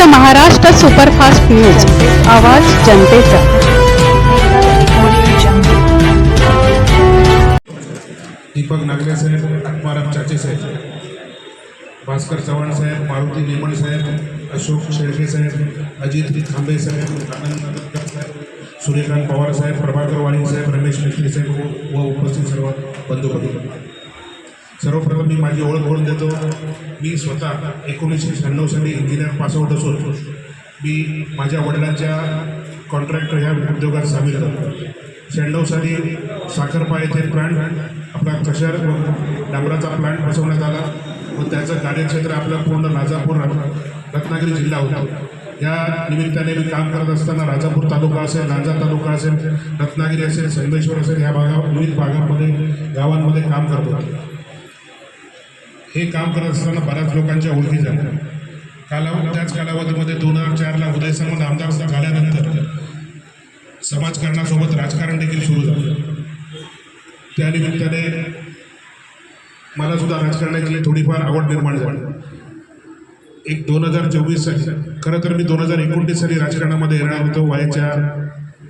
फक्त Maharashtra superfast news. आवाज जनतेचा. दीपक नागरे साहेब आत्माराम चाचे साहेब भास्कर चव्हाण साहेब मारुती नेमण साहेब अशोक शेळके साहेब अजित खांबे साहेब आनंद साहेब सूर्यकांत पवार साहेब प्रभाकर वाणी साहेब रमेश मिस्त्री साहेब व- उपस्थित सर्व बंधू सर्वप्रथम मी माझी ओळख करून देतो. मी स्वतः एकोणीसशे शहाण्णव साली इंजिनियर पासआउट असून मी माझ्या वडिलांच्या कॉन्ट्रॅक्टर ह्या उद्योगात सामील झालो. शहाण्णव साली साखरपा येथे प्लांट आपला कशर व डांबराचा प्लांट बसवण्यात आला व त्याचं कार्यक्षेत्र आपलं पूर्ण राजापूर रत्नागिरी जिल्हा होता. या निमित्ताने मी काम करत असताना राजापूर तालुका असेल लांजा तालुका असेल रत्नागिरी असेल संगमेश्वर असेल या भागा विविध भागांमध्ये गावांमध्ये काम करत होतो. हे काम करत असताना बऱ्याच लोकांच्या ओळखी झाल्या. कालावधी त्याच कालावधीमध्ये दोन हजार चारला उदय सामंत आमदार झाल्यानंतर समाजकारणासोबत राजकारण देखील सुरू झालं. त्यानिमित्ताने मला सुद्धा राजकारणाची थोडीफार आवड निर्माण झाली. एक दोन हजार चोवीस साली खरं तर मी दोन हजार एकोणतीस साली राजकारणामध्ये येणार होतो. वयाच्या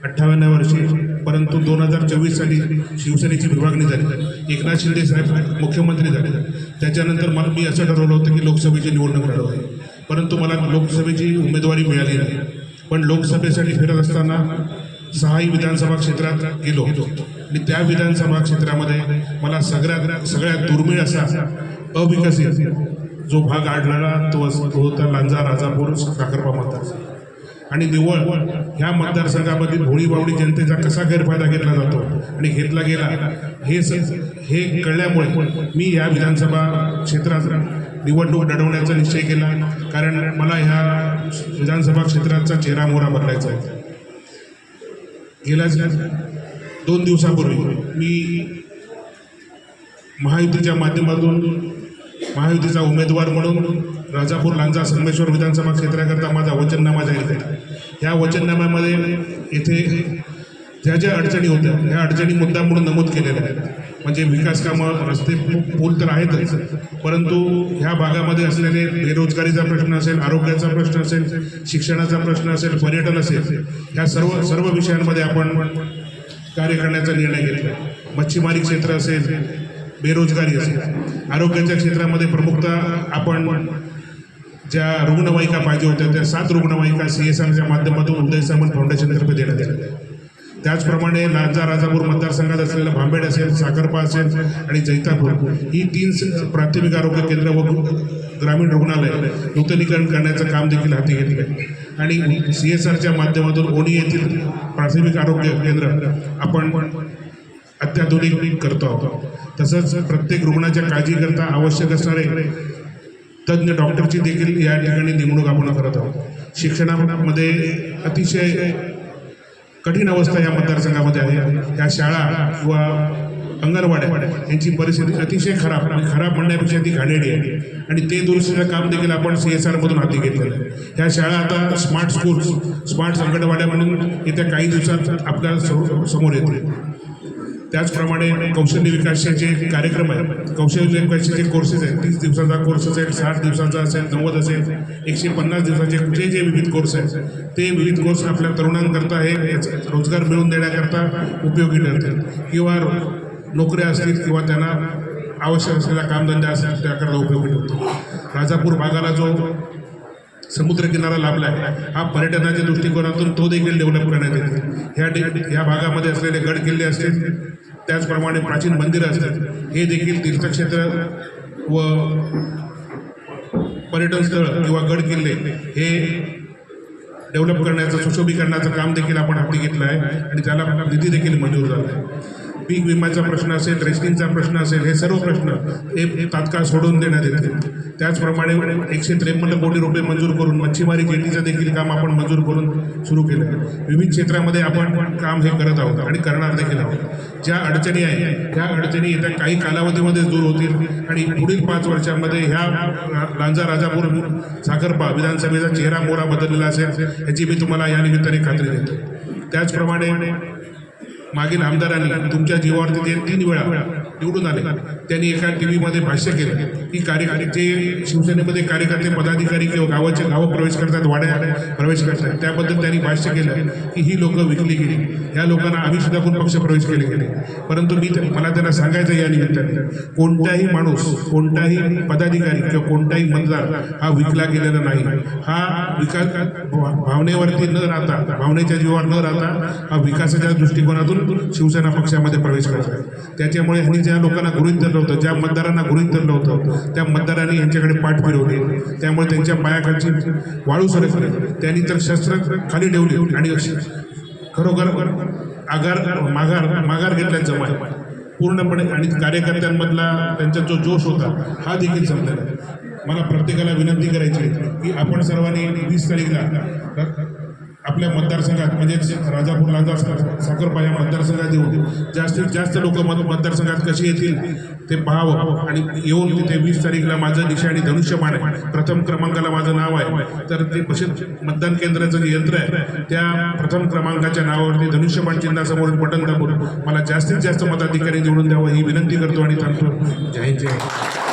अठ्ठावन्न वर्षी परंतु दोन हजार चोवीस साली शिवसेनेची विभागणी झाली. एकनाथ शिंदे साहेब मुख्यमंत्री झाले. त्याच्यानंतर मला मी असं ठरवलं होतं की लोकसभेची निवडणूक लढवली परंतु मला लोकसभेची उमेदवारी मिळाली नाही. पण लोकसभेसाठी फिरत असताना सहाही विधानसभा क्षेत्रात गेलो आणि त्या विधानसभा क्षेत्रामध्ये मला सगळ्यात सगळ्यात दुर्मिळ असा अविकसित जो भाग आढळला तो तो होता लांजा राजापूर साखरपा मतदारसंघ. आणि निव्वळ ह्या मतदारसंघामधील भोळीबावडी जनतेचा कसा गैरफायदा घेतला जातो आणि घेतला गेला हे स हे कळल्यामुळे मी या विधानसभा क्षेत्रात निवडणूक लढवण्याचा निश्चय केला. कारण मला ह्या विधानसभा क्षेत्राचा चेहरा मोहरा बदलायचा आहे. गेल्याच दोन दिवसापूर्वी मी महायुतीच्या माध्यमातून महायुतीचा उमेदवार म्हणून राजापूर लांजा संगमेश्वर विधानसभा क्षेत्राकरता माझा वचननामा जाहीर केला ह्या वचननाम्यामध्ये येथे ज्या ज्या अडचणी होत्या ह्या अडचणी मुद्दा म्हणून नमूद केलेल्या आहेत. म्हणजे विकास कामं रस्ते पूल तर आहेतच परंतु ह्या भागामध्ये असलेले बेरोजगारीचा प्रश्न असेल आरोग्याचा प्रश्न असेल शिक्षणाचा प्रश्न असेल पर्यटन असेल ह्या सर्व सर्व विषयांमध्ये आपण कार्य करण्याचा निर्णय घेतला. मच्छीमारी क्षेत्र असेल बेरोजगारी असेल आरोग्याच्या क्षेत्रामध्ये प्रमुखता आपण ज्या रुग्णवाहिका पाहिजे होत्या त्या सात रुग्णवाहिका सी एस आरच्या माध्यमातून उदय सामंत फाउंडेशनतर्फे देण्यात आल्या. त्याचप्रमाणे लांजा राजापूर मतदारसंघात असलेलं भांबेड असेल साखरपा असेल आणि जैतापूर ही तीन प्राथमिक आरोग्य केंद्र व ग्रामीण रुग्णालय नूतनीकरण करण्याचं काम देखील हाती घेतलं आहे आणि सी एस आरच्या माध्यमातून ओणी येथील प्राथमिक आरोग्य केंद्र आपण अत्याधुनिक करतो आहोत. तसंच प्रत्येक रुग्णाच्या काळजीकरता आवश्यक असणारे तज्ज्ञ डॉक्टरची देखील या ठिकाणी नेमणूक आपण करत आहोत. शिक्षणामध्ये अतिशय कठीण अवस्था या मतदारसंघामध्ये आहे. या शाळा किंवा अंगणवाड्या यांची परिस्थिती अतिशय खराब आणि खराब म्हणण्यापेक्षा ती घाणेरडी आहे. आणि ते दुरुस्तीचं काम देखील आपण सी एस आरमधून हाती घेतलेलं आहे. ह्या शाळा आता स्मार्ट स्कूल्स स्मार्ट अंगणवाड्या म्हणून येत्या काही दिवसात आपल्यासमोर समोर येतील. त्याचप्रमाणे कौशल्य विकासाचे जे कार्यक्रम आहेत कौशल्य विकासाचे जे कोर्सेस आहेत तीस दिवसाचा कोर्स असेल साठ दिवसाचा असेल नव्वद असेल एकशे पन्नास दिवसाचे जे जे विविध कोर्स आहेत ते विविध कोर्स आपल्या तरुणांकरता हे रोजगार मिळवून देण्याकरता उपयोगी ठरतील. किंवा नोकऱ्या असतील किंवा त्यांना आवश्यक असलेला कामधंदा असेल त्याकरता उपयोगी ठरतो राजापूर भागाला जो समुद्रकिनारा लाभला आहे हा पर्यटनाच्या दृष्टिकोनातून तो देखील डेव्हलप करण्यात येईल. ह्या ठिक- ह्या भागामध्ये असलेले गड किल्ले असतील त्याचप्रमाणे प्राचीन मंदिरं असतात. हे देखील तीर्थक्षेत्र व पर्यटन स्थळ किंवा गड किल्ले हे डेव्हलप करण्याचं सुशोभीकरणाचं काम देखील आपण हाती घेतलं आहे आणि त्याला निधी देखील मंजूर झाला आहे. पीक विम्याचा प्रश्न असेल रेस्टिंगचा प्रश्न असेल हे सर्व प्रश्न हे तात्काळ सोडून देण्यात येतील. त्याचप्रमाणे एकशे त्रेपन्न कोटी रुपये मंजूर करून मच्छीमारी जेटीचं देखील काम आपण मंजूर करून सुरू केलं आहे. विविध क्षेत्रामध्ये आपण काम हे करत आहोत आणि करणार देखील आहोत. ज्या अडचणी आहेत त्या अडचणी येत्या काही कालावधीमध्ये दूर होतील आणि पुढील पाच वर्षांमध्ये ह्या लांजा राजापूर साखरपा विधानसभेचा चेहरा मोहरा बदललेला असेल याची मी तुम्हाला या निमित्ताने खात्री देतो. त्याचप्रमाणे मागील आमदारांनी तुमच्या जीवावरती ते तीन वेळा निवडून आले. त्यांनी एका टी व्हीमध्ये भाष्य केलं. की कार्यकारी जे शिवसेनेमध्ये कार्यकर्ते पदाधिकारी किंवा गावाचे गावं प्रवेश करतात वाड्या प्रवेश करतात त्याबद्दल त्यांनी भाष्य केलं की ही लोकं विकली गेली. या लोकांना आम्ही सुद्धा कोण पक्ष प्रवेश केले गेले. परंतु मी मला त्यांना सांगायचं या निमित्ताने. कोणताही माणूस कोणताही पदाधिकारी किंवा कोणताही मतदार हा विकला गेलेला नाही. हा विकास भावनेवरती न राहता भावनेच्या जीवावर न राहता हा विकासाच्या दृष्टिकोनातून शिवसेना पक्षामध्ये प्रवेश करतात त्याच्यामुळे ह्यांनी ज्या लोकांना गृहीत धरलं होतं ज्या मतदारांना गृहीत धरलं होतं त्या मतदारांनी यांच्याकडे पाठ फिरवली. त्यामुळे त्यांच्या पायाखालची वाळू सरकली. त्यांनी तर शस्त्र खाली ठेवली आणि अशी खरोखर आगार माघार माघार घेतल्या जमा पूर्णपणे आणि कार्यकर्त्यांमधला त्यांचा जो जोश होता हा देखील समजला मला प्रत्येकाला विनंती करायची आहे की आपण सर्वांनी वीस तारीखला आपल्या मतदारसंघात म्हणजेच राजापूर लांजा साखरपा या मतदारसंघात येऊन जास्तीत जास्त लोक मत मतदारसंघात कशी येतील ते पाहावं. आणि येऊन तिथे वीस तारीखला माझं निशाणी धनुष्यमान आहे. प्रथम क्रमांकाला माझं नाव आहे. तर ते पश्चिम मतदान केंद्राचं जे यंत्र आहे त्या प्रथम क्रमांकाच्या नावावरती धनुष्यमान चिन्हासमोर बटन दाबून मला जास्तीत जास्त मताधिकारी निवडून द्यावं ही विनंती करतो आणि थांबतो. जय जय